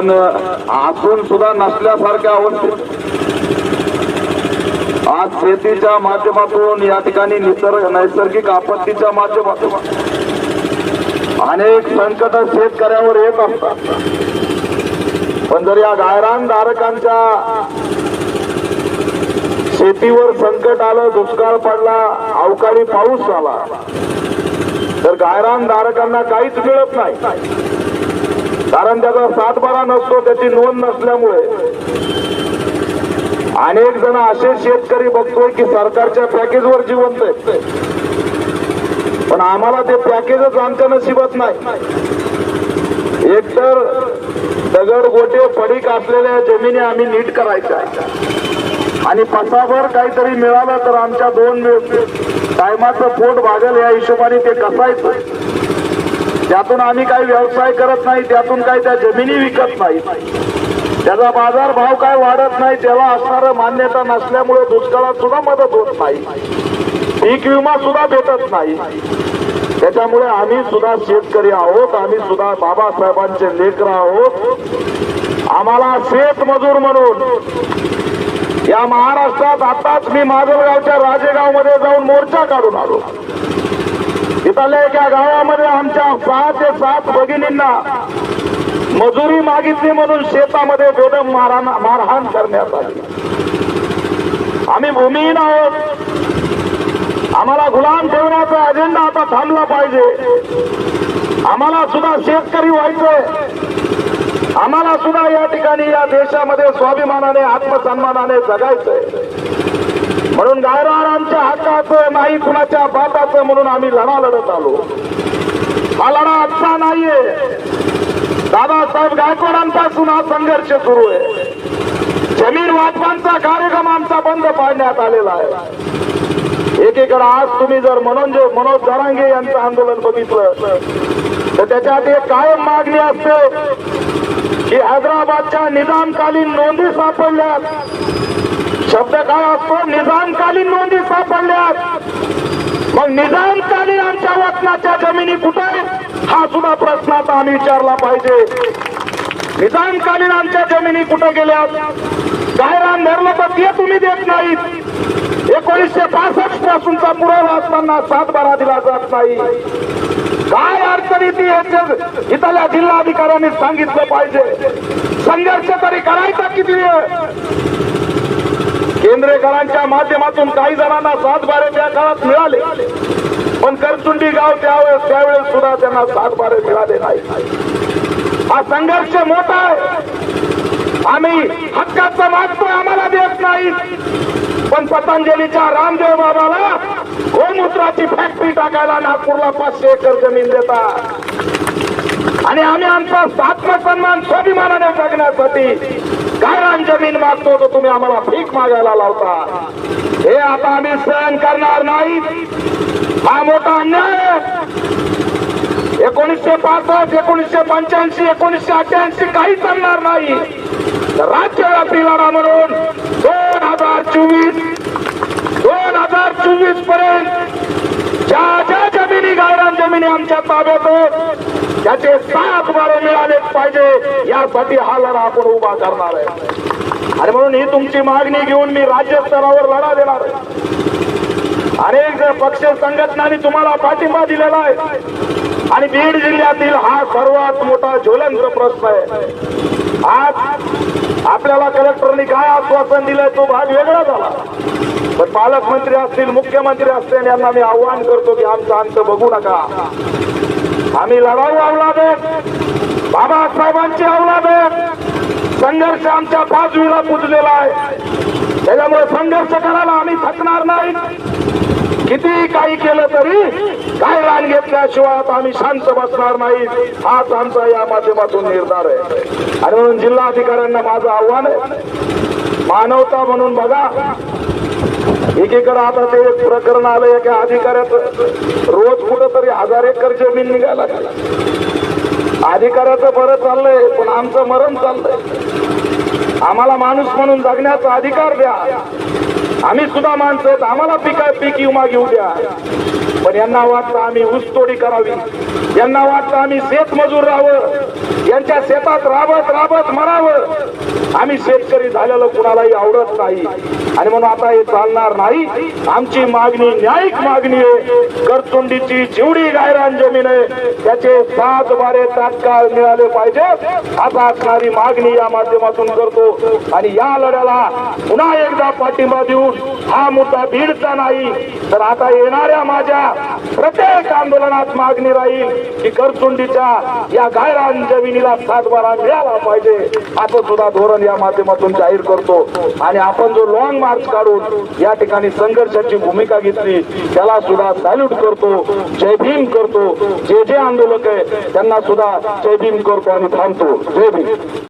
पण आसून सुद्धा नसल्यासारख्या अवस्थेत आज शेतीच्या माध्यमातून या ठिकाणी निसर्ग नैसर्गिक आपत्तीच्या माध्यमातून अनेक संकट शेतकऱ्यावर येत असतात. पण जर या गायरान धारकांच्या शेतीवर संकट आलं दुष्काळ पडला अवकाळी पाऊस झाला तर गायरान धारकांना काहीच मिळत नाही. कारण त्याचा सातबारा नसतो त्याची नोंद नसल्यामुळे. अनेक जण असे शेतकरी बघतोय की सरकारच्या पॅकेजवर जिवंत आहेत. पण आम्हाला ते पॅकेजच आमच्या नशिबात नाही. एकतर दगड गोटे पडीक असलेल्या जमिनी आम्ही नीट करायच्या. आणि पसाभर काहीतरी मिळालं तर आमच्या दोन टायमाचं पोट भागल या हिशोबाने ते कसायचं. त्यातून आम्ही काही व्यवसाय करत नाही त्यातून काही त्या जमिनी विकत नाही. त्याचा बाजार भाव काय वाढत नाही त्याला असणारं मान्यता नसल्यामुळे दुष्काळात सुद्धा मदत होत नाही. पीक विमा सुद्धा भेटत नाही. त्याच्यामुळे आम्ही सुद्धा शेतकरी आहोत आम्ही सुद्धा बाबासाहेबांचे लेकर आहोत. आम्हाला शेतमजूर म्हणून या महाराष्ट्रात आताच मी माजलगावच्या राजेगावमध्ये जाऊन मोर्चा काढून आलो. इथल्या एका गावामध्ये आमच्या सहा ते सात भगिनींना मजुरी मागितली म्हणून शेतामध्ये बेदम मारहाण मारहाण करण्यात आली. आम्ही भूमिहीन आहोत. आम्हाला गुलाम ठेवण्याचा अजेंडा आता थांबला पाहिजे. आम्हाला सुद्धा शेतकरी व्हायचंय. आम्हाला सुद्धा या ठिकाणी या देशामध्ये स्वाभिमानाने आत्मसन्मानाने जगायचंय. म्हणून गायरान आमच्या हक्काचं नाही कुणाच्या बापाचं म्हणून आम्ही लढा लढत आलो. हा लढा आजचा नाहीये. दादासाहेब गायकवाडांपासून हा संघर्ष सुरू आहे. जमीन वाटपांचा कार्यक्रम आमचा बंद पाडण्यात आलेला आहे. एकीकडे आज तुम्ही जर मनोज मनोज जरांगे यांचं आंदोलन बघितलं तर त्याच्यात एक कायम मागणी असते की हैदराबादच्या निजामकालीन नोंदी सापडल्यात. शब्द काय असतो निजामकालीन नोंदी सापडल्यात. मग निजामकालीन आमच्या वतनाच्या जमिनी कुठे? हा सुद्धा प्रश्न आता आम्ही विचारला पाहिजे. निजामकालीन आमच्या जमिनी कुठे गेल्यात? जाहिरान धरलं तर ते तुम्ही देत नाहीत. एकोणीसशे पासष्ट पासूनचा पुरावा असताना सातबारा दिला जात नाही. काय अडचणी ती याच्या- इथल्या जिल्हाधिकाऱ्यांनी सांगितलं पाहिजे. संघर्ष तरी करायचा किती केंद्रेकरांच्या माध्यमातून काही जणांना सातबारे त्या काळात मिळाले. पण करचुंडी गाव त्यावेळेस त्यावेळेस सुद्धा त्यांना सातबारे मिळाले नाही. हा संघर्ष मोठा आहे. आम्ही हक्काचं मागतोय आम्हाला देत नाही. पण पतंजलीच्या रामदेव बाबाला गोमूत्राची फॅक्टरी टाकायला नागपूरला पाचशे एकर जमीन देतात. आणि आम्ही आमचा आत्मसन्मान स्वाभिमानाने जगण्यासाठी कारण जमीन मागतो तर तुम्ही आम्हाला भीक मागायला लावता. हे आता आम्ही सहन करणार नाही. हा मोठा अन्याय एकोणीसशे पासष्ट एकोणीसशे पंच्याऐंशी एकोणीसशे अठ्ठ्याऐंशी काही चालणार नाही. राज्यव्यापी लढा म्हणून दोन हजार चोवीस दोन हजार चोवीसपर्यंत गायरान आमच्या ताब्यात त्याचे सात बारे मिळालेच पाहिजे. यासाठी हा लढा आपण उभा करणार आहे. आणि म्हणून ही तुमची मागणी घेऊन मी राज्य स्तरावर लढा देणार आहे. अनेक पक्ष संघटनांनी तुम्हाला पाठिंबा दिलेला आहे. आणि बीड जिल्ह्यातील हा सर्वात मोठा ज्वलंत प्रश्न आहे. आज आपल्याला कलेक्टरनी काय आश्वासन दिलंय तो भाग वेगळा झाला. पण पालकमंत्री असतील मुख्यमंत्री असतील यांना मी आव्हान करतो की आमचा अंत बघू नका. आम्ही लढाऊ आवला देत बाबासाहेबांची आवला संघर्ष आमच्या बाजूला पुजलेला आहे. त्याच्यामुळे संघर्ष करायला आम्ही थकणार नाही. किती काही केलं तरी काय रान घेतल्याशिवाय आता आम्ही शांत बसणार नाही. हाच आमचा या माध्यमातून निर्धार आहे. आणि म्हणून जिल्हाधिकाऱ्यांना माझं आव्हान आहे. मानवता म्हणून बघा. एकीकडे आता ते एक प्रकरण आलं एका अधिकाऱ्याचं रोज कुठं तरी हजार एकर जमीन निघायला अधिकाऱ्याचं बरं चाललंय पण आमचं मरण चाललंय. आम्हाला माणूस म्हणून जगण्याचा अधिकार द्या. आम्ही सुद्धा माणसं आम्हाला पिका पीक विमा घेऊ द्या. पण यांना वाटतं आम्ही ऊसतोडी करावी. यांना वाटतं आम्ही शेतमजूर राहावं यांच्या शेतात राबत राबत मरावं. आम्ही शेतकरी झालेलं कुणालाही आवडत नाही. आणि म्हणून आता हे चालणार नाही. आमची मागणी न्यायिक मागणी आहे. करचुंडीची जेवढी गायरान जमीन आहे त्याचे सात बारे तात्काळ मिळाले पाहिजे. आता असणारी मागणी या माध्यमातून करतो. आणि या लढ्याला पुन्हा एकदा पाठिंबा देऊन हा मुद्दा भिडचा नाही. तर आता येणाऱ्या माझ्या प्रत्येक आंदोलनात मागणी राहील की करचुंडीच्या या गायरान जमिनीला सातबारा मिळाला पाहिजे. असं सुद्धा धोरण या माध्यमातून जाहीर करतो. आणि आपण जो लॉंग मार्च काढून या ठिकाणी संघर्षाची भूमिका घेतली त्याला सुद्धा सॅल्यूट करतो जय भीम करतो. जे जे आंदोलक आहे त्यांना सुद्धा जय भीम करतो आणि थांबतो. जय भीम.